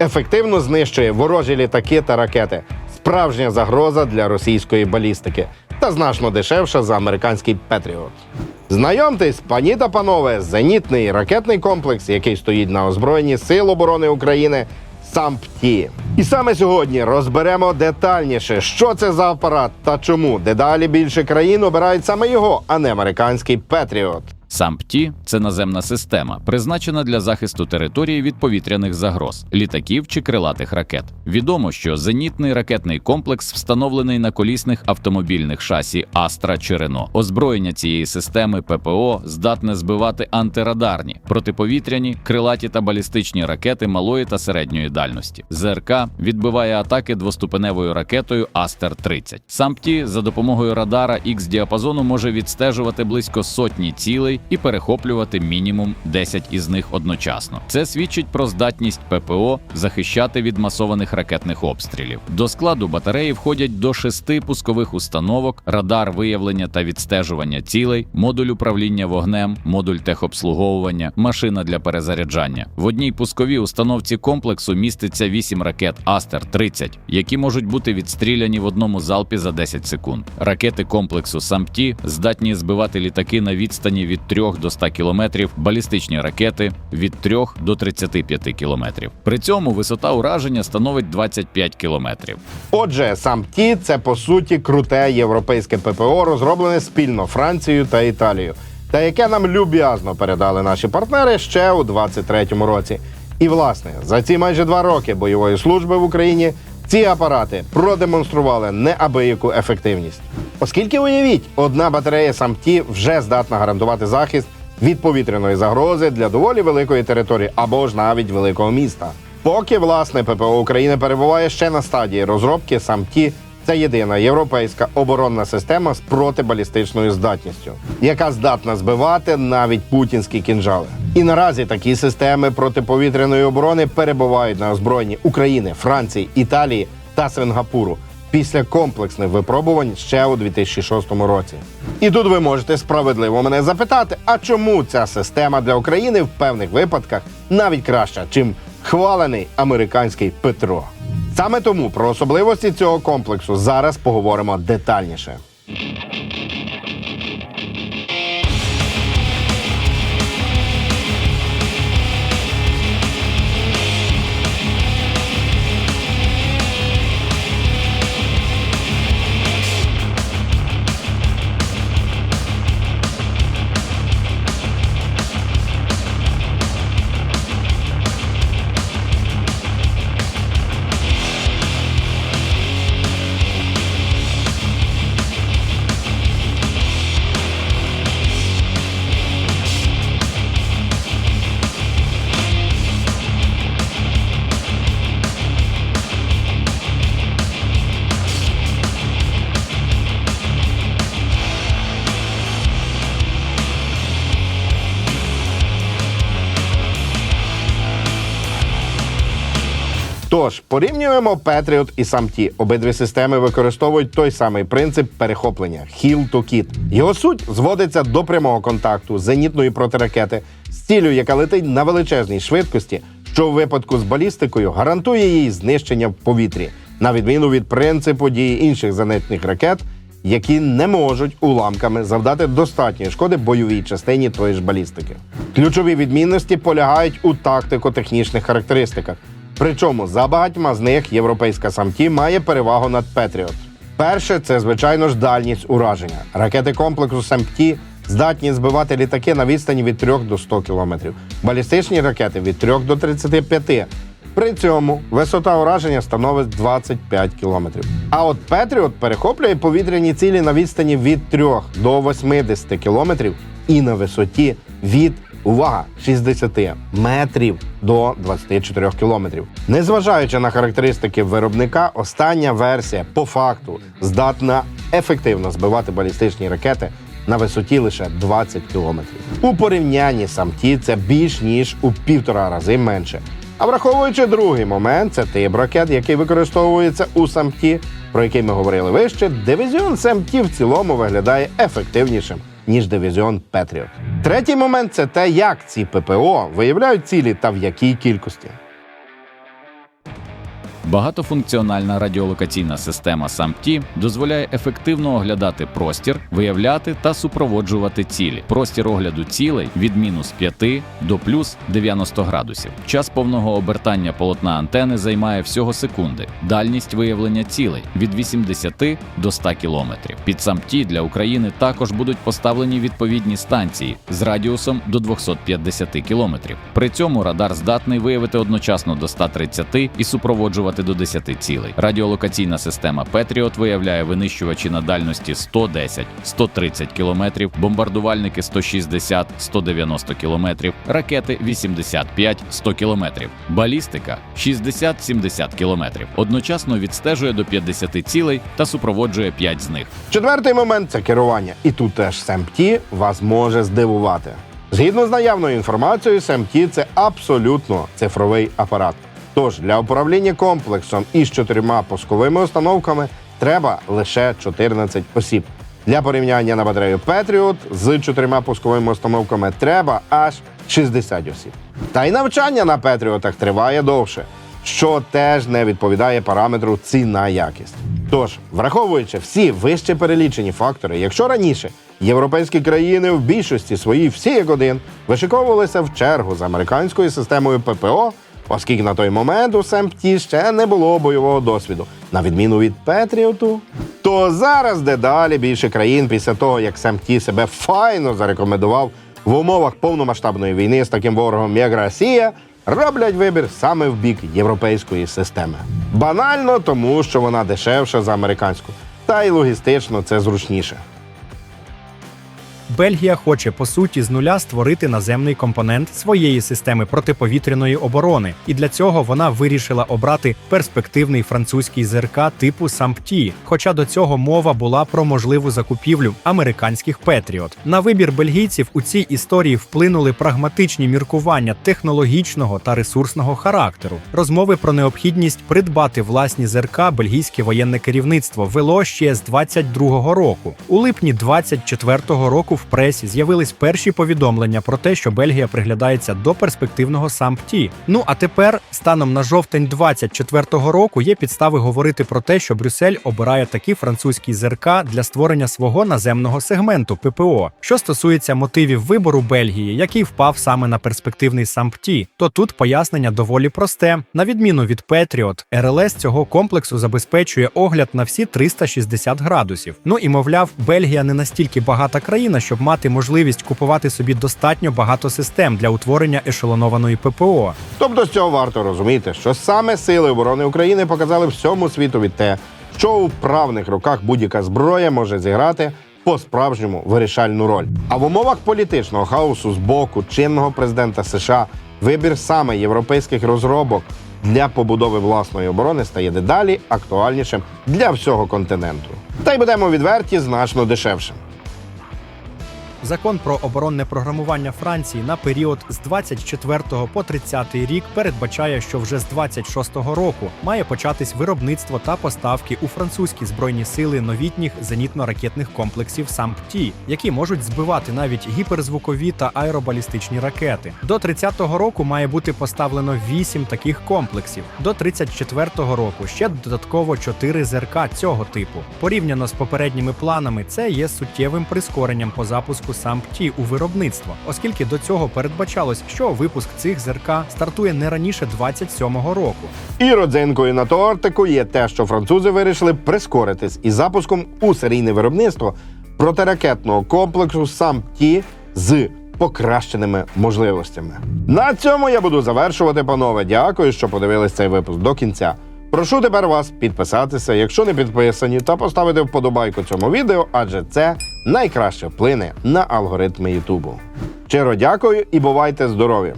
ефективно знищує ворожі літаки та ракети. Справжня загроза для російської балістики та значно дешевша за американський Петріот. Знайомтесь, пані та панове, зенітний ракетний комплекс, який стоїть на озброєнні Сил оборони України. САМПТІ. І саме сьогодні розберемо детальніше, що це за апарат та чому дедалі більше країн обирають саме його, а не американський Петріот. САМПТІ – це наземна система, призначена для захисту території від повітряних загроз, літаків чи крилатих ракет. Відомо, що зенітний ракетний комплекс встановлений на колісних автомобільних шасі Астра чи Рено. Озброєння цієї системи ППО здатне збивати антирадарні, протиповітряні, крилаті та балістичні ракети малої та середньої дальності. ЗРК відбиває атаки двоступеневою ракетою Астер 30 САМПТІ за допомогою радара X діапазону може відстежувати близько сотні цілей і перехоплювати мінімум 10 із них одночасно. Це свідчить про здатність ППО захищати від масованих ракетних обстрілів. До складу батареї входять до шести пускових установок, радар виявлення та відстежування цілей, модуль управління вогнем, модуль техобслуговування, машина для перезаряджання. В одній пусковій установці комплексу міститься 8 ракет Астер 30 які можуть бути відстріляні в одному залпі за 10 секунд. Ракети комплексу САМПТІ здатні збивати літаки на відстані від 3 до 100 кілометрів, балістичні ракети від 3 до 35 кілометрів. При цьому висота ураження становить 25 кілометрів. Отже, САМПТІ – це по суті круте європейське ППО, розроблене спільно Францією та Італією, та яке нам люб'язно передали наші партнери ще у 23-му році. І власне за ці майже два роки бойової служби в Україні ці апарати продемонстрували неабияку ефективність. Оскільки уявіть, одна батарея САМТІ вже здатна гарантувати захист від повітряної загрози для доволі великої території або ж навіть великого міста. Поки власне ППО України перебуває ще на стадії розробки, САМТІ це єдина європейська оборонна система з протибалістичною здатністю, яка здатна збивати навіть путінські кінжали. І наразі такі системи протиповітряної оборони перебувають на озброєнні України, Франції, Італії та Сингапуру після комплексних випробувань ще у 2006 році. І тут ви можете справедливо мене запитати: а чому ця система для України в певних випадках навіть краща, чим хвалений американський Петро? Саме тому про особливості цього комплексу зараз поговоримо детальніше. Порівнюємо Patriot і SAMT. Обидві системи використовують той самий принцип перехоплення Hill to Kit. Його суть зводиться до прямого контакту зенітної протиракети з цілею, яка летить на величезній швидкості, що в випадку з балістикою гарантує її знищення в повітрі, на відміну від принципу дії інших зенитних ракет, які не можуть уламками завдати достатньої шкоди бойовій частині тої ж балістики. Ключові відмінності полягають у тактико-технічних характеристиках. Причому за багатьма з них європейська самті має перевагу над Петріот. Перше це звичайно ж дальність ураження. Ракети комплексу САМПТІ здатні збивати літаки на відстані від 3 до 100 км, балістичні ракети від 3 до 35 При цьому висота ураження становить 25 км. А от Петріот перехоплює повітряні цілі на відстані від 3 до 80 км і на висоті від Увага! 60 метрів до 24 кілометрів. Незважаючи на характеристики виробника, остання версія по факту здатна ефективно збивати балістичні ракети на висоті лише 20 кілометрів. У порівнянні самті це більш ніж у півтора рази менше. А враховуючи другий момент, це тип ракет, який використовується у самті, про який ми говорили вище, дивізіон самті в цілому виглядає ефективнішим ніж дивізіон Петріот. Третій момент це те, як ці ППО виявляють цілі та в якій кількості. Багатофункціональна радіолокаційна система SAMT дозволяє ефективно оглядати простір, виявляти та супроводжувати цілі. Простір огляду цілей від мінус 5 до плюс 90 градусів. Час повного обертання полотна антени займає всього секунди. Дальність виявлення цілей від 80 до 100 кілометрів. Під SAMT для України також будуть поставлені відповідні станції з радіусом до 250 кілометрів. При цьому радар здатний виявити одночасно до 130 і супроводжувати до 10 цілей. Радіолокаційна система Patriot виявляє винищувачі на дальності 110-130 кілометрів, бомбардувальники 160-190 кілометрів, ракети 85-100 кілометрів, балістика 60-70 кілометрів. Одночасно відстежує до 50 цілей та супроводжує 5 з них. Четвертий момент це керування. І тут теж SMT вас може здивувати. Згідно з наявною інформацією, SMT – це абсолютно цифровий апарат. Тож для управління комплексом із чотирма пусковими установками треба лише 14 осіб. Для порівняння на батарею Patriot з чотирма пусковими установками треба аж 60 осіб. Та й навчання на Петріотах триває довше, що теж не відповідає параметру ціна якість. Тож, враховуючи всі вище перелічені фактори, якщо раніше європейські країни в більшості своїй всі як один вишиковувалися в чергу з американською системою ППО, оскільки на той момент у СМПТ ще не було бойового досвіду, на відміну від Петріоту, то зараз дедалі більше країн після того, як СМПТ себе файно зарекомендував в умовах повномасштабної війни з таким ворогом, як Росія, роблять вибір саме в бік європейської системи. Банально тому, що вона дешевша за американську, та й логістично це зручніше. Бельгія хоче по суті з нуля створити наземний компонент своєї системи протиповітряної оборони, і для цього вона вирішила обрати перспективний французький ЗРК типу САМПТІ. Хоча до цього мова була про можливу закупівлю американських Петріот. На вибір бельгійців у цій історії вплинули прагматичні міркування технологічного та ресурсного характеру. Розмови про необхідність придбати власні ЗРК бельгійське воєнне керівництво вело ще з 22-го року. У липні 24-го року в пресі з'явились перші повідомлення про те, що Бельгія приглядається до перспективного САМПТІ. Ну а тепер, станом на жовтень 24-го року, є підстави говорити про те, що Брюссель обирає такий французький ЗРК для створення свого наземного сегменту ППО. Що стосується мотивів вибору Бельгії, який впав саме на перспективний САМПТІ, то тут пояснення доволі просте. На відміну від Петріот, РЛС цього комплексу забезпечує огляд на всі 360 градусів. Ну і мовляв, Бельгія не настільки багата країна, щоб мати можливість купувати собі достатньо багато систем для утворення ешелонованої ППО. Тобто з цього варто розуміти, що саме сили оборони України показали всьому світові те, що у вправних руках будь-яка зброя може зіграти по-справжньому вирішальну роль. А в умовах політичного хаосу з боку чинного президента США вибір саме європейських розробок для побудови власної оборони стає дедалі актуальнішим для всього континенту. Та й будемо відверті значно дешевшим. Закон про оборонне програмування Франції на період з 24 по 30 рік передбачає, що вже з 26-го року має початись виробництво та поставки у французькі збройні сили новітніх зенітно-ракетних комплексів САМПТІ, які можуть збивати навіть гіперзвукові та аеробалістичні ракети. До 30-го року має бути поставлено 8 таких комплексів. До 34-го року ще додатково 4 ЗРК цього типу. Порівняно з попередніми планами, це є суттєвим прискоренням по запуску САМПТІ у виробництво, оскільки до цього передбачалось, що випуск цих ЗРК стартує не раніше 27-го року. І родзинкою на тортику є те, що французи вирішили прискоритись із запуском у серійне виробництво протиракетного комплексу сам ті з покращеними можливостями. На цьому я буду завершувати, панове. Дякую, що подивились цей випуск до кінця. Прошу тепер вас підписатися, якщо не підписані, та поставити вподобайку цьому відео, адже це найкраще вплине на алгоритми Ютубу. Щиро дякую і бувайте здорові!